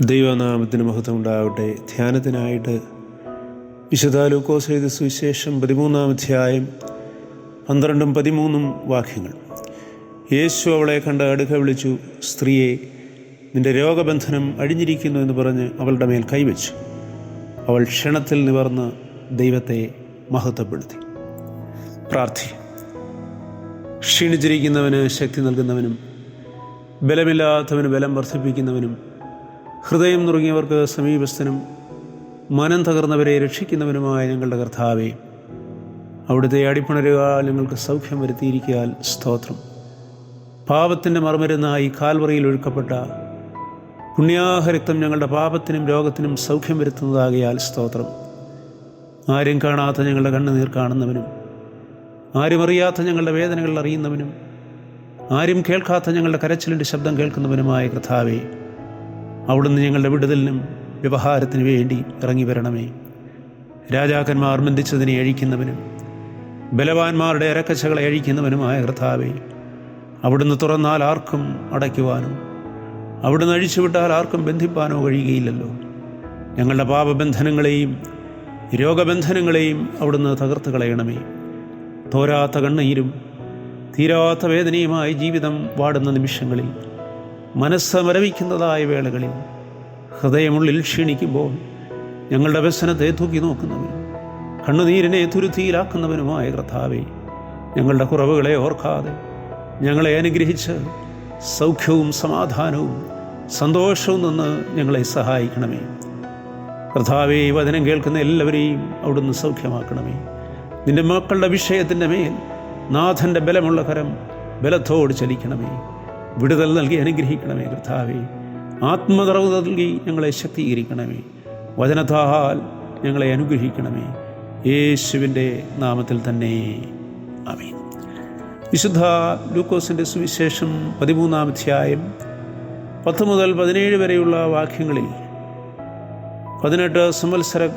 ദൈവനാമത്തിന് മഹത്വം ഉണ്ടാവട്ടെ ധ്യാനത്തിനായിട്ട് വിശുദ്ധ ലൂക്കോസ് എഴുതി സുവിശേഷം പതിമൂന്നാം അധ്യായം പന്ത്രണ്ടും പതിമൂന്നും വാക്യങ്ങൾ. യേശു അവളെ കണ്ട് അടുക്ക വിളിച്ചു സ്ത്രീയെ നിന്റെ രോഗബന്ധനം അഴിഞ്ഞിരിക്കുന്നു എന്ന് പറഞ്ഞ് അവളുടെ മേൽ കൈവച്ചു. അവൾ ക്ഷണത്തിൽ നിവർന്ന് ദൈവത്തെ മഹത്വപ്പെടുത്തി. പ്രാർത്ഥി. ക്ഷീണിച്ചിരിക്കുന്നവന് ശക്തി നൽകുന്നവനും ബലമില്ലാത്തവന് ബലം വർദ്ധിപ്പിക്കുന്നവനും ഹൃദയം നുറുങ്ങിയവർക്ക് സമീപസ്ഥനും മനം തകർന്നവരെ രക്ഷിക്കുന്നവനുമായ ഞങ്ങളുടെ കർത്താവെ അവിടുത്തെ അടിപ്പണരുക ഞങ്ങൾക്ക് സൗഖ്യം വരുത്തിയിരിക്കാൻ സ്തോത്രം. പാപത്തിന്റെ മറുമരുന്നായി കാൽവറിയിൽ ഒഴുക്കപ്പെട്ട പുണ്യാഹരക്തം ഞങ്ങളുടെ പാപത്തിനും രോഗത്തിനും സൗഖ്യം വരുത്തുന്നതാകിയാൽ സ്തോത്രം. ആരും കാണാത്ത ഞങ്ങളുടെ കണ്ണുനീർ കാണുന്നവനും ആരും അറിയാത്ത ഞങ്ങളുടെ വേദനകൾ അറിയുന്നവനും ആരും കേൾക്കാത്ത ഞങ്ങളുടെ കരച്ചിലിന്റെ ശബ്ദം കേൾക്കുന്നവനുമായ കർത്താവേ അവിടുന്ന് ഞങ്ങളുടെ വിടുതലിനും വ്യവഹാരത്തിനു വേണ്ടി ഇറങ്ങി വരണമേ. രാജാക്കന്മാർ ബന്ധിച്ചതിനെ അഴിക്കുന്നവനും ബലവാന്മാരുടെ അരക്കച്ചകളെ അഴിക്കുന്നവനുമായ കർത്താവേ അവിടുന്ന് തുറന്നാൽ ആർക്കും അടയ്ക്കുവാനോ അവിടുന്ന് അഴിച്ചുവിട്ടാൽ ആർക്കും ബന്ധിപ്പാനോ കഴിയുകയില്ലല്ലോ. ഞങ്ങളുടെ പാപബന്ധനങ്ങളെയും രോഗബന്ധനങ്ങളെയും അവിടുന്ന് തകർത്ത് കളയണമേ. തോരാത്ത കണ്ണീരും തീരാത്ത വേദനയുമായി ജീവിതം വാടുന്ന നിമിഷങ്ങളിൽ മനസ്സ് മരവിക്കുന്നതായ വേളകളിൽ ഹൃദയമുള്ളിൽ ക്ഷീണിക്കുമ്പോൾ ഞങ്ങളുടെ വ്യസനത്തെ തൂക്കി നോക്കുന്നവനും കണ്ണുനീരിനെ തുരുത്തിയിലാക്കുന്നവനുമായ കർത്താവെ ഞങ്ങളുടെ കുറവുകളെ ഓർക്കാതെ ഞങ്ങളെ അനുഗ്രഹിച്ച് സൗഖ്യവും സമാധാനവും സന്തോഷവും നിന്ന് ഞങ്ങളെ സഹായിക്കണമേ. കർത്താവെ ഈ വചനം കേൾക്കുന്ന എല്ലാവരെയും അവിടുന്ന് സൗഖ്യമാക്കണമേ. നിന്റെ മക്കളുടെ വിഷയത്തിന്റെ മേൽ നാഥന്റെ ബലമുള്ള കരം ബലത്തോട് ചലിക്കണമേ. വിടുതൽ നൽകി അനുഗ്രഹിക്കണമേ കർത്താവേ. ആത്മതറവ് നൽകി ഞങ്ങളെ ശക്തീകരിക്കണമേ. വചനത്താൽ ഞങ്ങളെ അനുഗ്രഹിക്കണമേ. യേശുവിന്റെ നാമത്തിൽ തന്നെ. അമീൻ വിശുദ്ധ ലൂക്കോസിന്റെ സുവിശേഷം പതിമൂന്നാം അധ്യായം പത്ത് മുതൽ പതിനേഴ് വരെയുള്ള വാക്യങ്ങളിൽ പതിനെട്ട് സംവത്സര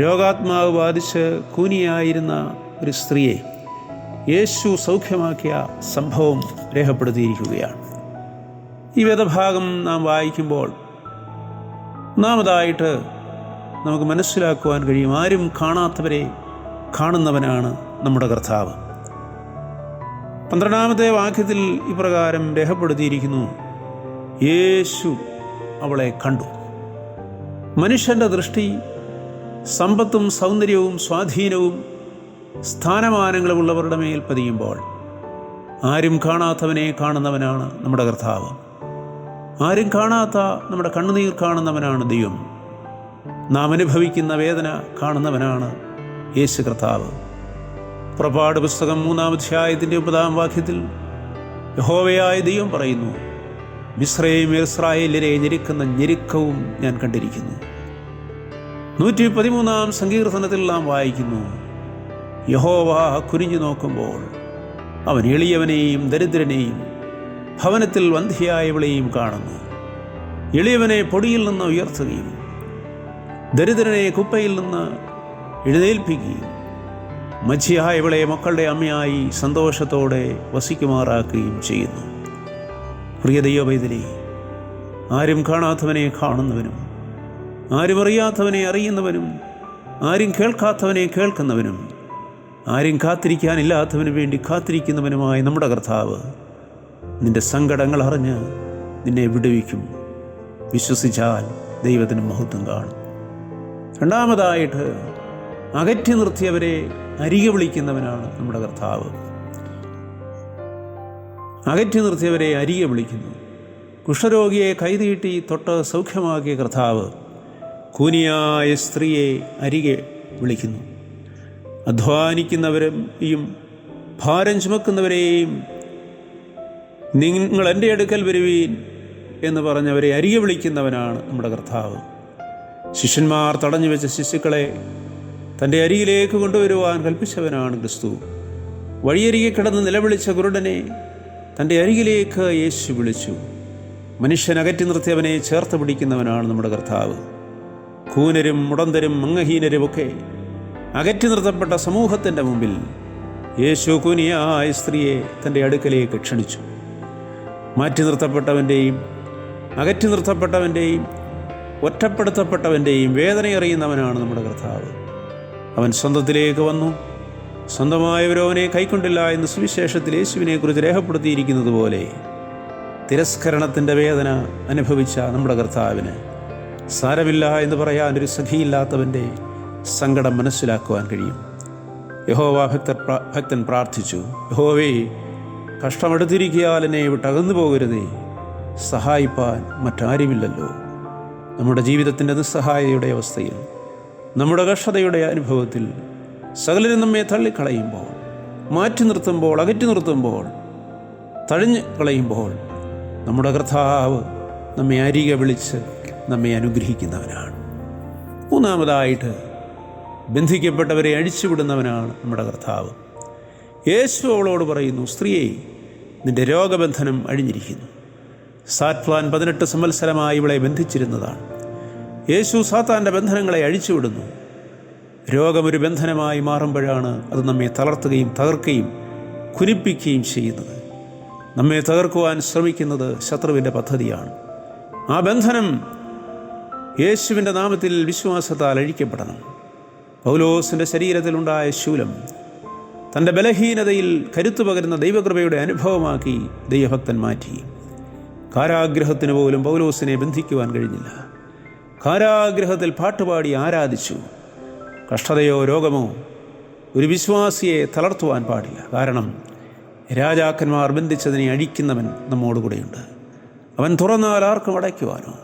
രോഗാത്മാവ് ബാധിച്ച് കൂനിയായിരുന്ന ഒരു സ്ത്രീയെ യേശു സൗഖ്യമാക്കിയ സംഭവം രേഖപ്പെടുത്തിയിരിക്കുകയാണ്. ഈ വേദഭാഗം നാം വായിക്കുമ്പോൾ ഒന്നാമതായിട്ട് നമുക്ക് മനസ്സിലാക്കുവാൻ കഴിയും. ആരും കാണാത്തവരെ കാണുന്നവനാണ് നമ്മുടെ കർത്താവ്. പന്ത്രണ്ടാമത്തെ വാക്യത്തിൽ ഇപ്രകാരം രേഖപ്പെടുത്തിയിരിക്കുന്നു. യേശു അവളെ കണ്ടു. മനുഷ്യന്റെ ദൃഷ്ടി സമ്പത്തും സൗന്ദര്യവും സ്വാധീനവും സ്ഥാനമാനങ്ങളുമുള്ളവരുടെ മേൽ പതിയുമ്പോൾ ആരും കാണാത്തവനെ കാണുന്നവനാണ് നമ്മുടെ കർത്താവ്. ആരും കാണാത്ത നമ്മുടെ കണ്ണുനീർ കാണുന്നവനാണ് ദൈവം. നാം അനുഭവിക്കുന്ന വേദന കാണുന്നവനാണ് യേശു കർത്താവ്. പുറപ്പാട് പുസ്തകം മൂന്നാം അധ്യായത്തിന്റെ ഒമ്പതാം വാക്യത്തിൽ യഹോവയായ ദൈവം പറയുന്നു മിശ്രയും ഇസ്രായേലിനെ ഞെരുക്കുന്ന ഞെരുക്കവും ഞാൻ കണ്ടിരിക്കുന്നു. നൂറ്റി പതിമൂന്നാം സങ്കീർത്തനത്തിൽ നാം വായിക്കുന്നു യഹോവ കുനിഞ്ഞു നോക്കുമ്പോൾ അവൻ എളിയവനെയും ദരിദ്രനെയും ഭവനത്തിൽ വന്ധ്യയായവളെയും കാണുന്നു. എളിയവനെ പൊടിയിൽ നിന്ന് ഉയർത്തുകയും ദരിദ്രനെ കുപ്പയിൽ നിന്ന് എഴുന്നേൽപ്പിക്കുകയും മജ്ജിയായവളെ മക്കളുടെ അമ്മയായി സന്തോഷത്തോടെ വസിക്കുമാറാക്കുകയും ചെയ്യുന്നു. പ്രിയ ദൈവവൈതലി ആരും കാണാത്തവനെ കാണുന്നവനും ആരും അറിയാത്തവനെ അറിയുന്നവനും ആരും കേൾക്കാത്തവനെ കേൾക്കുന്നവനും ആരും കാത്തിരിക്കാനില്ലാത്തവന് വേണ്ടി കാത്തിരിക്കുന്നവനുമായ നമ്മുടെ കർത്താവ് നിന്റെ സങ്കടങ്ങൾ അറിഞ്ഞ് നിന്നെ വിടുവിക്കും. വിശ്വസിച്ചാൽ ദൈവത്തിന് മഹത്വം കാണും. രണ്ടാമതായിട്ട് അകറ്റി നിർത്തിയവരെ അരികെ വിളിക്കുന്നവനാണ് നമ്മുടെ കർത്താവ്. അകറ്റി നിർത്തിയവരെ അരികെ വിളിക്കുന്നു. കുഷ്ഠരോഗിയെ കൈതീട്ടി തൊട്ട് സൗഖ്യമാക്കിയ കർത്താവ് കൂനിയായ സ്ത്രീയെ അരികെ വിളിക്കുന്നു. അധ്വാനിക്കുന്നവരെയും ഭാരം ചുമക്കുന്നവരെയും നിങ്ങൾ എന്റെ അടുക്കൽ വരുവീൻ എന്ന് പറഞ്ഞവരെ അരികെ വിളിക്കുന്നവനാണ് നമ്മുടെ കർത്താവ്. ശിഷ്യന്മാർ തടഞ്ഞു വെച്ച ശിശുക്കളെ തന്റെ അരികിലേക്ക് കൊണ്ടുവരുവാൻ കൽപ്പിച്ചവനാണ് ക്രിസ്തു. വഴിയരികെ കിടന്ന് നിലവിളിച്ച കുരുടനെ തന്റെ അരികിലേക്ക് യേശു വിളിച്ചു. മനുഷ്യൻ അകറ്റി നിർത്തിയവനെ ചേർത്ത് പിടിക്കുന്നവനാണ് നമ്മുടെ കർത്താവ്. കൂനരും മുടന്തരും അംഗഹീനരുമൊക്കെ അകറ്റി നിർത്തപ്പെട്ട സമൂഹത്തിന്റെ മുമ്പിൽ യേശു കുനിയായ സ്ത്രീയെ തന്റെ അടുക്കലേക്ക് ക്ഷണിച്ചു. മാറ്റി നിർത്തപ്പെട്ടവന്റെയും അകറ്റി നിർത്തപ്പെട്ടവന്റെയും ഒറ്റപ്പെടുത്തപ്പെട്ടവന്റെയും വേദനയറിയുന്നവനാണ് നമ്മുടെ കർത്താവ്. അവൻ സ്വന്തത്തിലേക്ക് വന്നു. സ്വന്തമായവരോ അവനെ കൈക്കൊണ്ടില്ല എന്ന് സുവിശേഷത്തിൽ യേശുവിനെക്കുറിച്ച് രേഖപ്പെടുത്തിയിരിക്കുന്നത് പോലെ തിരസ്കരണത്തിന്റെ വേദന അനുഭവിച്ച നമ്മുടെ കർത്താവിന് സാരമില്ല എന്ന് പറയാൻ ഒരു സഖിയില്ലാത്തവന്റെ സങ്കടം മനസ്സിലാക്കുവാൻ കഴിയും. യഹോവ ഭക്തർ ഭക്തൻ പ്രാർത്ഥിച്ചു. യഹോവേ കഷ്ടമെടുത്തിരിക്കിയാൽ എന്നെ വിട്ടകന്നു പോകരുതേ. സഹായിപ്പാൻ മറ്റാരുമില്ലല്ലോ. നമ്മുടെ ജീവിതത്തിന്റെ നിസ്സഹായതയുടെ അവസ്ഥയിൽ നമ്മുടെ കഷ്ടതയുടെ അനുഭവത്തിൽ സകലരും നമ്മെ തള്ളിക്കളയുമ്പോൾ മാറ്റി നിർത്തുമ്പോൾ അകറ്റി നിർത്തുമ്പോൾ തഴിഞ്ഞ് കളയുമ്പോൾ നമ്മുടെ കർത്താവ് നമ്മെ അരികെ വിളിച്ച് നമ്മെ അനുഗ്രഹിക്കുന്നവനാണ്. മൂന്നാമതായിട്ട് ബന്ധിക്കപ്പെട്ടവരെ അഴിച്ചുവിടുന്നവനാണ് നമ്മുടെ കർത്താവ്. യേശു അവളോട് പറയുന്നു സ്ത്രീയെ നിന്റെ രോഗബന്ധനം അഴിഞ്ഞിരിക്കുന്നു. സാറ്റ്ലാൻ പതിനെട്ട് സംവത്സരമായി ഇവളെ ബന്ധിച്ചിരുന്നതാണ്. യേശു സാത്താന്റെ ബന്ധനങ്ങളെ അഴിച്ചുവിടുന്നു. രോഗമൊരു ബന്ധനമായി മാറുമ്പോഴാണ് അത് നമ്മെ തളർത്തുകയും തകർക്കുകയും കുനിപ്പിക്കുകയും ചെയ്യുന്നത്. നമ്മെ തകർക്കുവാൻ ശ്രമിക്കുന്നത് ശത്രുവിന്റെ പദ്ധതിയാണ്. ആ ബന്ധനം യേശുവിന്റെ നാമത്തിൽ വിശ്വാസത്താൽ അഴിക്കപ്പെടണം. പൗലോസിന്റെ ശരീരത്തിലുണ്ടായ ശൂലം തന്റെ ബലഹീനതയിൽ കരുത്തു പകരുന്ന ദൈവകൃപയുടെ അനുഭവമാക്കി ദൈവഭക്തൻ മാറ്റി. കാരാഗ്രഹത്തിന് പോലും പൗലോസിനെ ബന്ധിക്കുവാൻ കഴിഞ്ഞില്ല. കാരാഗ്രഹത്തിൽ പാട്ടുപാടി ആരാധിച്ചു. കഷ്ടതയോ രോഗമോ ഒരു വിശ്വാസിയെ തളർത്തുവാൻ പാടില്ല. കാരണം രാജാക്കന്മാർ ബന്ധിച്ചതിനെ അഴിക്കുന്നവൻ നമ്മോടുകൂടെയുണ്ട് അവൻ തുറന്നാൽ ആർക്കും അടയ്ക്കുവാനോ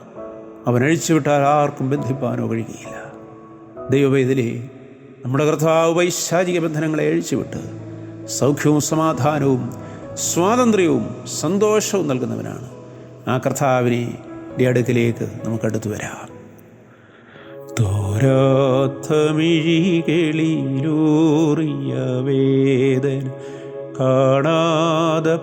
അവൻ അഴിച്ചുവിട്ടാൽ ആർക്കും ബന്ധിപ്പാനോ കഴിയുകയില്ല ദൈവവേദിലെ നമ്മുടെ കർത്താവ് വൈശാചിക ബന്ധനങ്ങളെ അഴിച്ചുവിട്ട് സൗഖ്യവും സമാധാനവും സ്വാതന്ത്ര്യവും സന്തോഷവും നൽകുന്നവനാണ്. ആ കർത്താവിനെ അടുക്കിലേക്ക് നമുക്ക് അടുത്തു വരാം. തോരാത്തമിഴികളിലൂറിയ വേദന കാണാതെ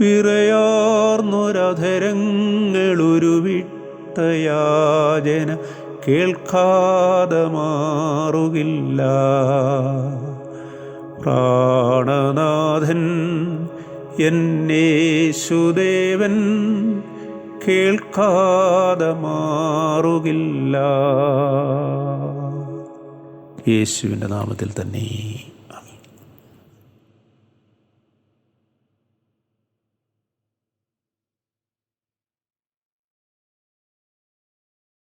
വിറയാർന്നൊരധരങ്ങളൊരു വിട്ടയാചന കേൾക്കാതെ മാറുകില്ല. പ്രാണനാഥൻ എന്നേശുദേവൻ കേൾക്കാതെ മാറുകില്ല. യേശുവിന്റെ നാമത്തിൽ തന്നെ